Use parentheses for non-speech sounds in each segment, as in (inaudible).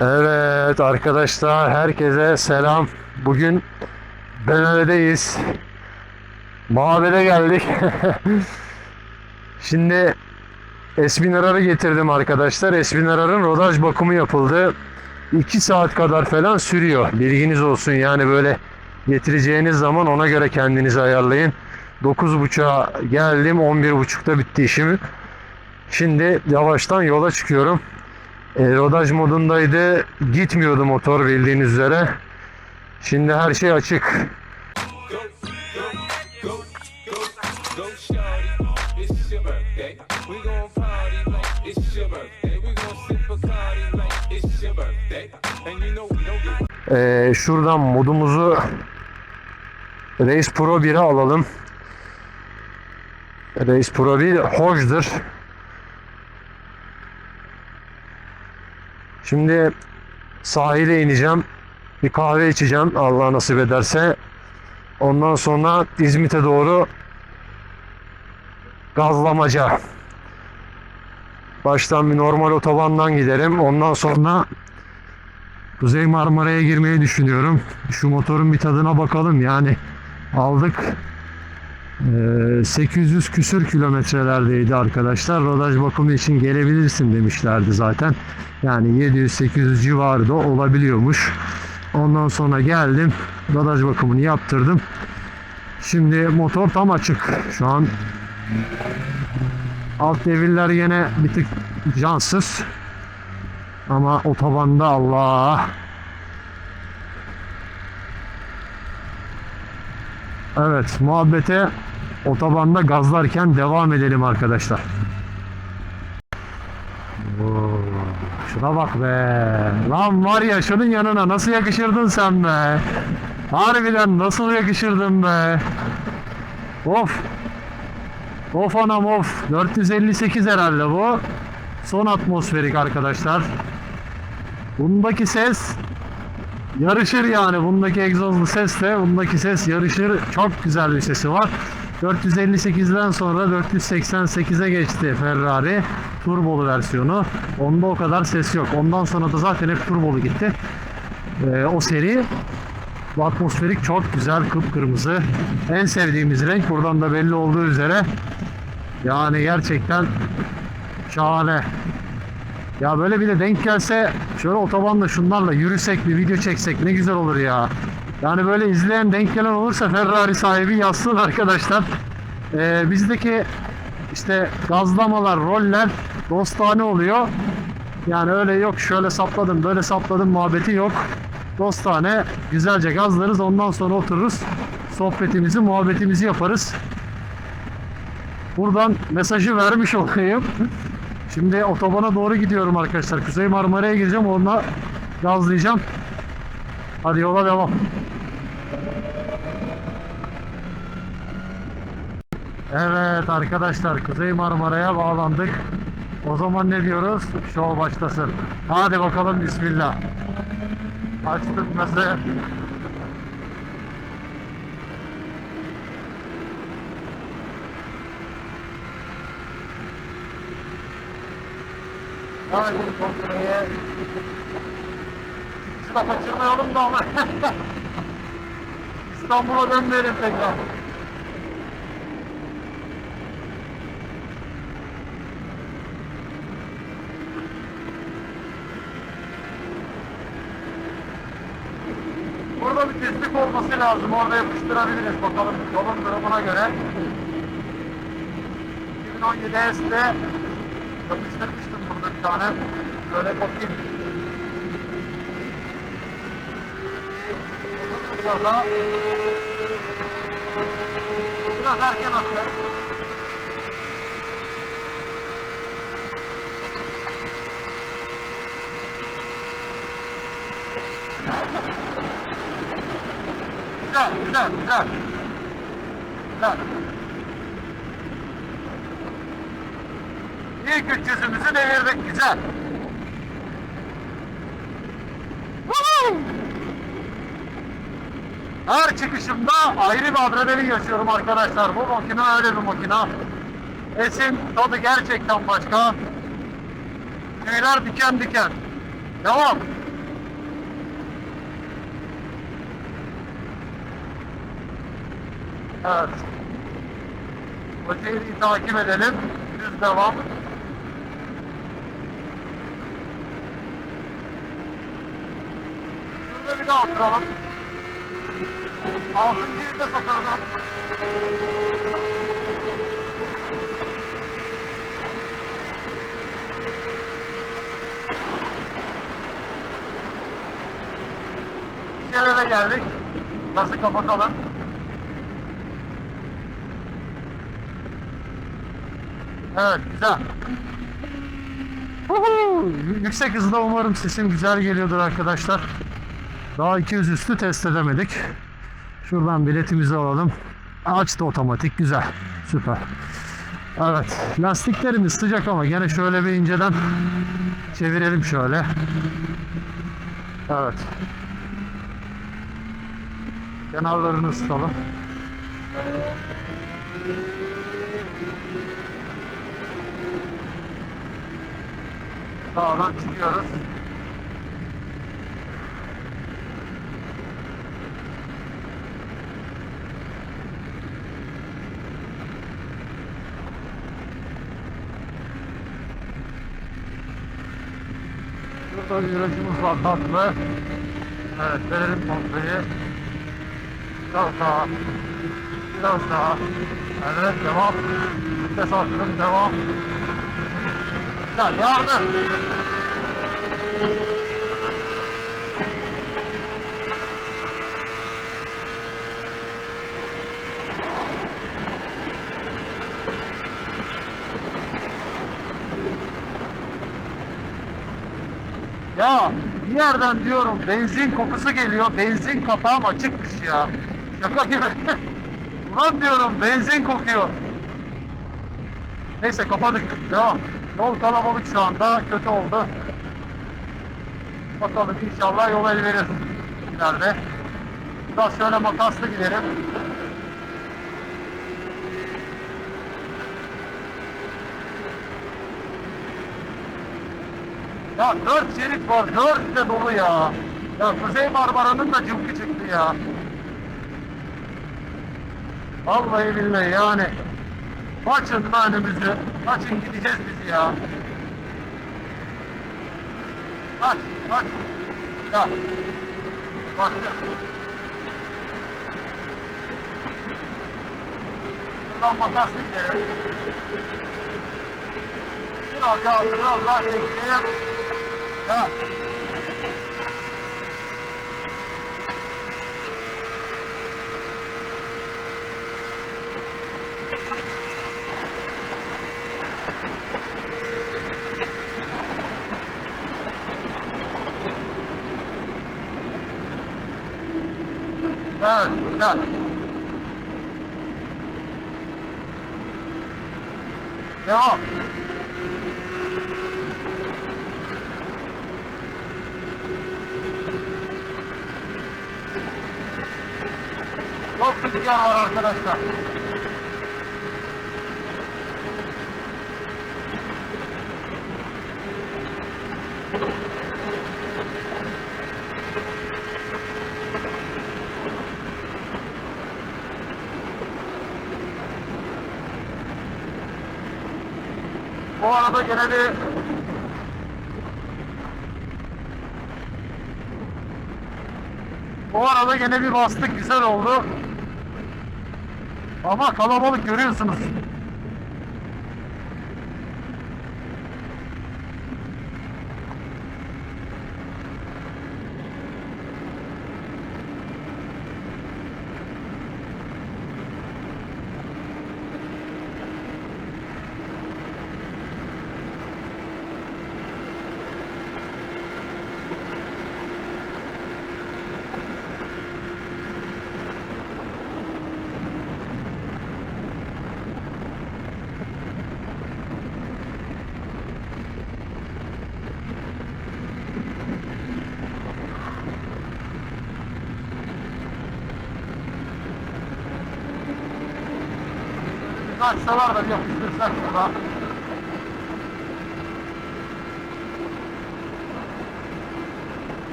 Evet arkadaşlar herkese selam. Bugün BMW'deyiz. Mabede geldik. (laughs) Şimdi Espinarar'ı getirdim arkadaşlar. Espinarar'ın rodaj bakımı yapıldı. 2 saat kadar falan sürüyor. Bilginiz olsun yani böyle getireceğiniz zaman ona göre kendinizi ayarlayın. 9.30'a geldim. 11.30'da bitti işim. Şimdi yavaştan yola çıkıyorum. E, rodaj modundaydı. Gitmiyordu motor bildiğiniz üzere. Şimdi her şey açık. Go, shorty, it's your birthday. We gon' party like it's your birthday. We gon' sip Bacardi like it's your birthday. And you know we don't give E, şuradan modumuzu Race Pro 1'e alalım. Race Pro 1 hoşdur. Şimdi sahile ineceğim. Bir kahve içeceğim Allah nasip ederse. Ondan sonra İzmit'e doğru gazlamaca. Baştan bir normal otobandan giderim. Ondan sonra Kuzey Marmara'ya girmeyi düşünüyorum. Şu motorun bir tadına bakalım. Yani aldık. Ee, 800 küsür kilometrelerdeydi arkadaşlar. Rodaj bakımı için gelebilirsin demişlerdi zaten. Yani 700-800 civarında olabiliyormuş. Ondan sonra geldim. Rodaj bakımını yaptırdım. Şimdi motor tam açık. Şu an alt devirler yine bir tık cansız. Ama otobanda Allah. Evet muhabbete otobanda gazlarken devam edelim arkadaşlar. Şuna bak be. Lan var ya şunun yanına nasıl yakışırdın sen be. Harbiden nasıl yakışırdın be. Of. Of anam of. 458 herhalde bu. Son atmosferik arkadaşlar. Bundaki ses yarışır yani. Bundaki egzozlu sesle bundaki ses yarışır. Çok güzel bir sesi var. 458'den sonra 488'e geçti Ferrari. Turbolu versiyonu. Onda o kadar ses yok. Ondan sonra da zaten hep turbolu gitti. Ee, o seri bu atmosferik çok güzel kıpkırmızı. En sevdiğimiz renk buradan da belli olduğu üzere. Yani gerçekten şahane. Ya böyle bir de denk gelse şöyle otobanda şunlarla yürüsek bir video çeksek ne güzel olur ya. Yani böyle izleyen denk gelen olursa Ferrari sahibi yazsın arkadaşlar. Ee, bizdeki işte gazlamalar, roller dostane oluyor. Yani öyle yok şöyle sapladım böyle sapladım muhabbeti yok. Dostane güzelce gazlarız ondan sonra otururuz. Sohbetimizi muhabbetimizi yaparız. Buradan mesajı vermiş (laughs) olayım. Şimdi otobana doğru gidiyorum arkadaşlar. Kuzey Marmara'ya gireceğim. Onunla gazlayacağım. Hadi yola devam. Evet arkadaşlar Kuzey Marmara'ya bağlandık. O zaman ne diyoruz? Şov başlasın. Hadi bakalım Bismillah. Açtık mesela. Hadi kontrolü. Sıra kaçırmayalım da ama. (laughs) İstanbul'a dönmeyelim tekrar. Burada bir tespit olması lazım. Orada yapıştırabiliriz. Bakalım yolun durumuna göre. 2017 S'de yapıştırmıştım burada bir tane. Böyle bakayım. Biraz daha. Biraz erken attı. Güzel, güzel, güzel. Güzel. İlk üç yüzümüzü devirdik, güzel. Her çıkışımda ayrı bir adrenalin yaşıyorum arkadaşlar. Bu makine öyle bir makine. Esin tadı gerçekten başka. Tüyler diken diken. Devam. Evet. Kocaeli'yi takip edelim. Düz devam. Şurada bir daha oturalım. Altıncıyı da. Yere de geldik. Nasıl kapatalım? Evet güzel. Huhu! Yüksek hızda umarım sesim güzel geliyordur arkadaşlar. Daha 200 üstü test edemedik. Şuradan biletimizi alalım. Açtı otomatik güzel. Süper. Evet. Lastiklerimiz sıcak ama gene şöyle bir inceden çevirelim şöyle. Evet. Kenarlarını ısıtalım. Sağdan çıkıyoruz. Burada virajımız var tatlı. Evet verelim kontrolü. Biraz daha. Biraz daha. Evet devam. Vites devam. Güzel yardım. Ya bir yerden diyorum benzin kokusu geliyor. Benzin kapağım açıkmış ya. Şaka gibi. (laughs) Ulan diyorum benzin kokuyor. Neyse kapadık. Devam. Yol kalabalık şu anda. Kötü oldu. Bakalım inşallah yol el verir. İleride. Biraz şöyle makaslı gidelim. Ya dört şerit var, dört de dolu ya. Ya Kuzey Marmara'nın da cıvkı çıktı ya. Vallahi billahi yani. Açın lan önümüzü. Açın gideceğiz biz ya. Aç, aç. Ya. Bak ya. Makas gidelim. Biraz daha, biraz daha çekeyim. Ya. Güzel. Devam. Çok rüzgar var arkadaşlar. Bu arada gene bir Bu arada gene bir bastık güzel oldu. Ama kalabalık görüyorsunuz. Açsalar da bir yapıştırsak burada.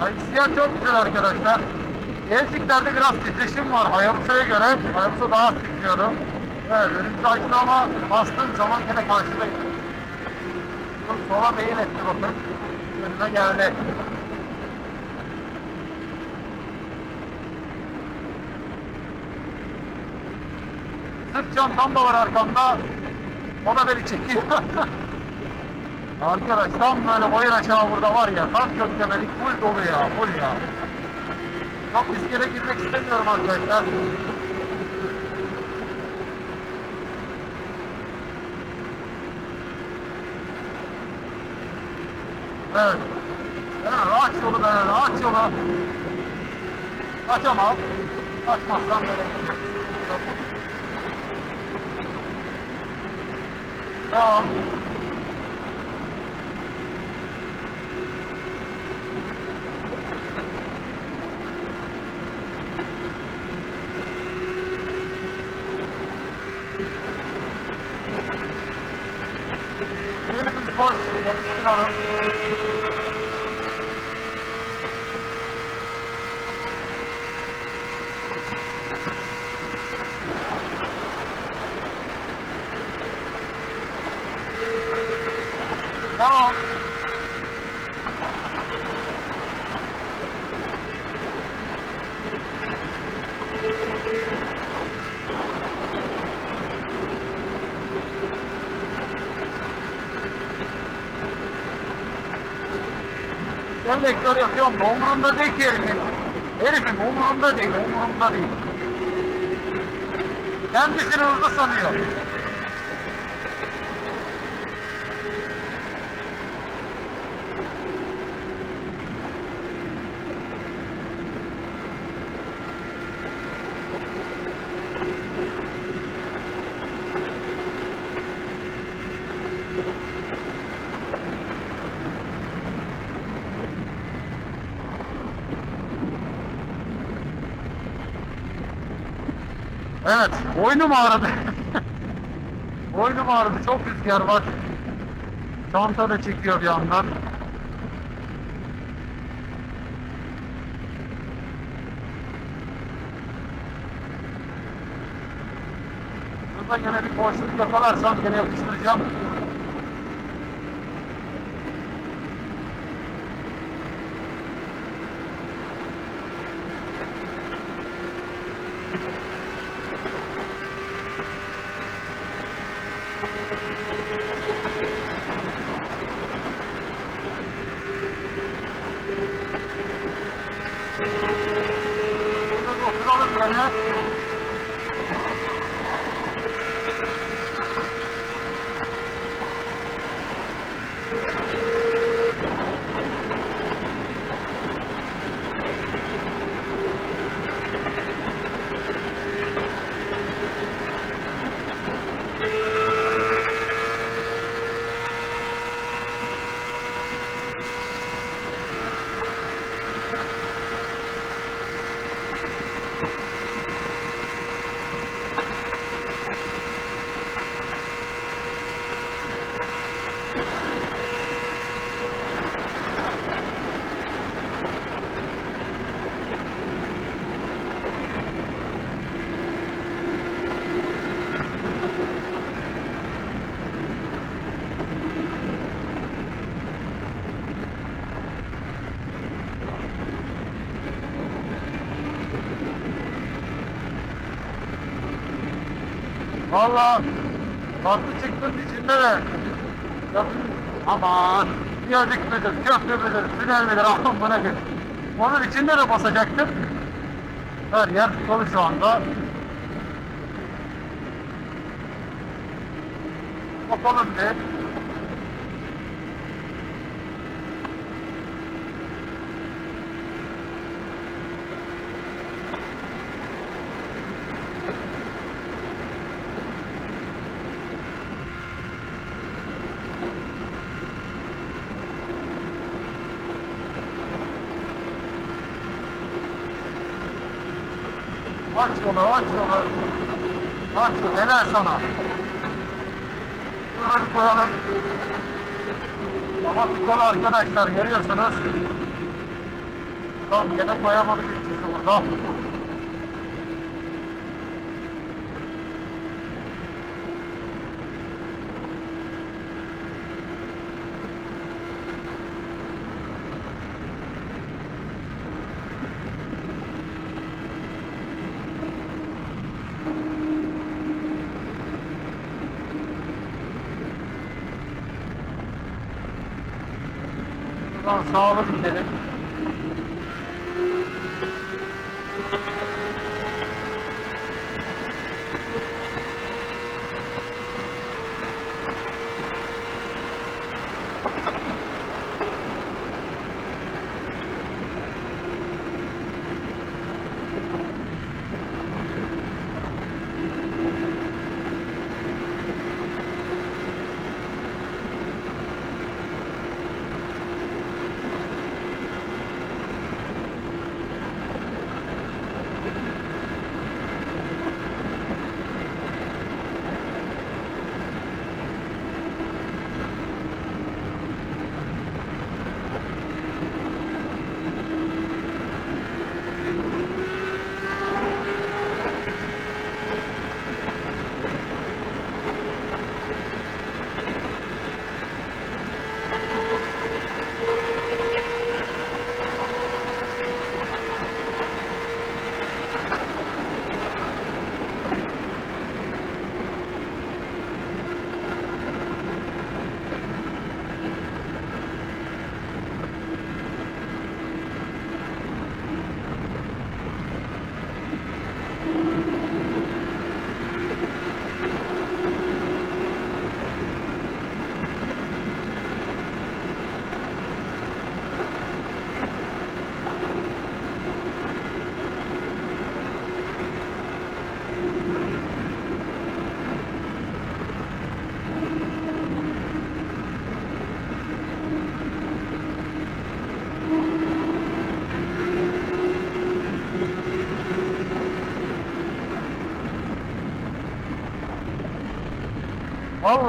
Ya hissiyat çok güzel arkadaşlar. Gelsiklerde biraz titreşim var. Hayabusa'ya göre. Hayabusa daha az titriyorum. Evet, önümüzde açtı ama bastığım zaman yine karşıdayım. Sola beyin etti bakın. Önüne geldi. Sırt çantam da var arkamda. O da beni çekiyor. (laughs) Arkadaş tam böyle bayır aşağı burada var ya tam köklemelik full dolu ya full ya. Çok riskere girmek istemiyorum arkadaşlar. Evet. Evet aç yolu ben aç yolu. Açamam. Açmazsam böyle. Tamam. Oh. Ben vektör yapıyorum da umurumda değil ki herifin. Herifin umurumda değil, umurumda değil. Kendisini hızlı sanıyor. Evet, boynum ağrıdı. (laughs) boynum ağrıdı, çok rüzgar var. Çanta da çekiyor bir yandan. Burada yine bir boşluk yakalarsam yine yapıştıracağım. Burada oturalım böyle. Valla tatlı çıktın içinde de. Aman viyadük müdür, köprü müdür, tünel midir buna gör. Onun içinde de basacaktım. Her yer dolu şu anda. Bakalım bir. Aç yolu, aç yolu. Aç yolu, helal sana. Şurayı koyalım. Ama tıkalı arkadaşlar görüyorsunuz. Tam yine koyamadık hiç burada. Buradan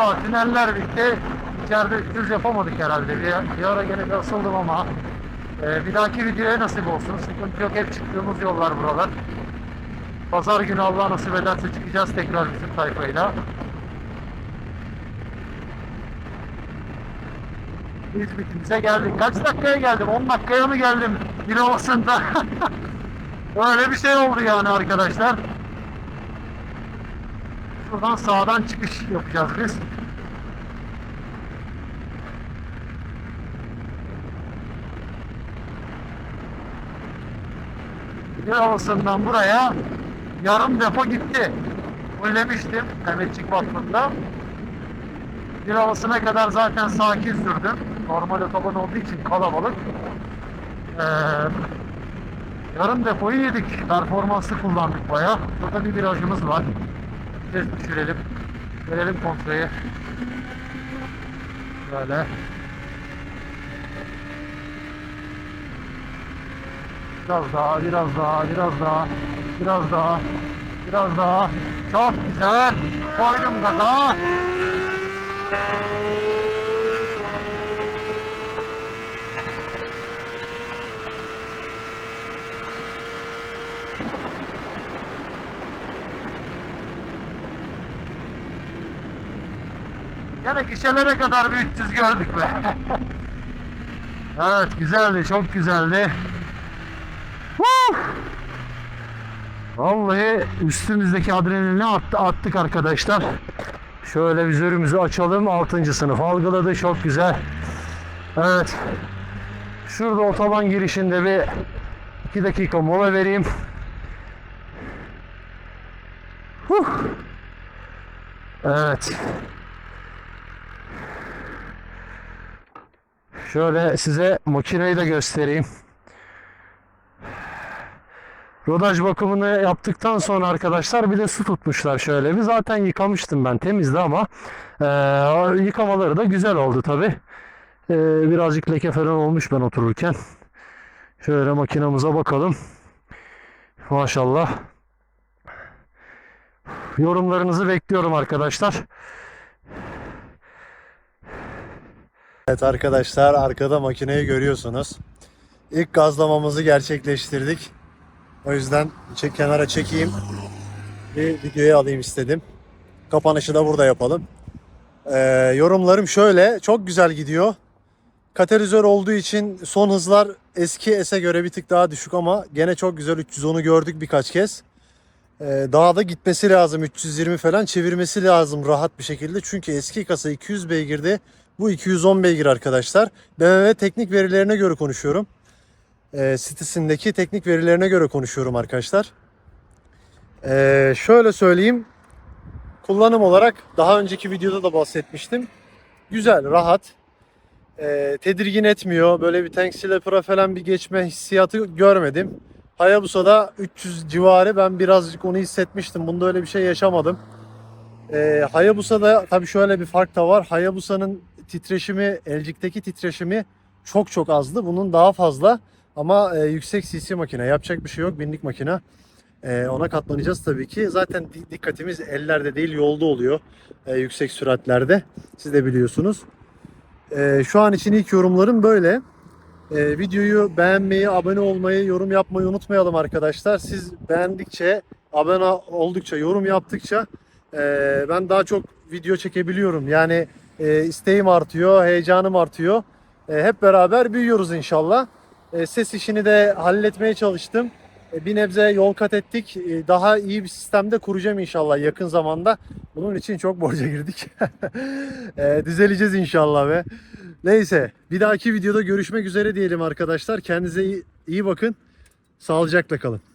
Vallahi tüneller bitti. İçeride düz yapamadık herhalde. Bir, bir ara gene asıldım ama e, bir dahaki videoya nasip olsun. Sıkıntı yok. Hep çıktığımız yollar buralar. Pazar günü Allah nasip ederse çıkacağız tekrar bizim tayfayla. İzmit'imize geldik. Kaç dakikaya geldim? 10 dakikaya mı geldim? Dilovası'nda. (laughs) Öyle bir şey oldu yani arkadaşlar. Şuradan sağdan çıkış yapacağız biz. Yalovası'ndan buraya yarım depo gitti. Fullemiştim Mehmetçik Vakfı'nda. Yalovası'na kadar zaten sakin sürdüm. Normal otoban olduğu için kalabalık. Ee, yarım depoyu yedik. Performanslı kullandık bayağı. Burada bir virajımız var. Vites düşürelim. Verelim kontrayı. Böyle. Biraz daha, biraz daha, biraz daha, biraz daha, biraz daha. Çok güzel. Koydum gaza. Gene gişelere kadar bir 300 gördük be. (laughs) evet güzeldi, çok güzeldi. Huh! Vallahi üstümüzdeki adrenalini attı, attık arkadaşlar. Şöyle vizörümüzü açalım. 6. sınıf algıladı. Çok güzel. Evet. Şurada otoban girişinde bir 2 dakika mola vereyim. Huh! Evet. Şöyle size makineyi de göstereyim. Rodaj bakımını yaptıktan sonra arkadaşlar bir de su tutmuşlar şöyle bir. Zaten yıkamıştım ben temizdi ama eee, yıkamaları da güzel oldu tabi. birazcık leke falan olmuş ben otururken. Şöyle makinamıza bakalım. Maşallah. Yorumlarınızı bekliyorum arkadaşlar. Evet arkadaşlar arkada makineyi görüyorsunuz. İlk gazlamamızı gerçekleştirdik. O yüzden çek, kenara çekeyim. Bir videoya alayım istedim. Kapanışı da burada yapalım. Ee, yorumlarım şöyle. Çok güzel gidiyor. Katalizör olduğu için son hızlar eski S'e göre bir tık daha düşük ama gene çok güzel 310'u gördük birkaç kez. Ee, daha da gitmesi lazım 320 falan çevirmesi lazım rahat bir şekilde. Çünkü eski kasa 200 beygirdi. Bu 210 beygir arkadaşlar. BMW teknik verilerine göre konuşuyorum. Ee, sitesindeki teknik verilerine göre konuşuyorum arkadaşlar. Ee, şöyle söyleyeyim. Kullanım olarak daha önceki videoda da bahsetmiştim. Güzel, rahat. Ee, tedirgin etmiyor. Böyle bir tank slapper'a falan bir geçme hissiyatı görmedim. Hayabusa'da 300 civarı ben birazcık onu hissetmiştim. Bunda öyle bir şey yaşamadım. Ee, Hayabusa'da tabii şöyle bir fark da var. Hayabusa'nın titreşimi, elcikteki titreşimi çok çok azdı. Bunun daha fazla ama e, yüksek CC makine. Yapacak bir şey yok. Binlik makine. E, ona katlanacağız tabii ki. Zaten di- dikkatimiz ellerde değil yolda oluyor. E, yüksek süratlerde. Siz de biliyorsunuz. E, şu an için ilk yorumlarım böyle. E, videoyu beğenmeyi, abone olmayı, yorum yapmayı unutmayalım arkadaşlar. Siz beğendikçe, abone oldukça, yorum yaptıkça e, ben daha çok video çekebiliyorum. Yani e, isteğim artıyor, heyecanım artıyor. E, hep beraber büyüyoruz inşallah. E, ses işini de halletmeye çalıştım. E, bir nebze yol kat ettik. E, daha iyi bir sistemde kuracağım inşallah yakın zamanda. Bunun için çok borca girdik. (laughs) e, düzeleceğiz inşallah ve neyse bir dahaki videoda görüşmek üzere diyelim arkadaşlar. Kendinize iyi, iyi bakın. Sağlıcakla kalın.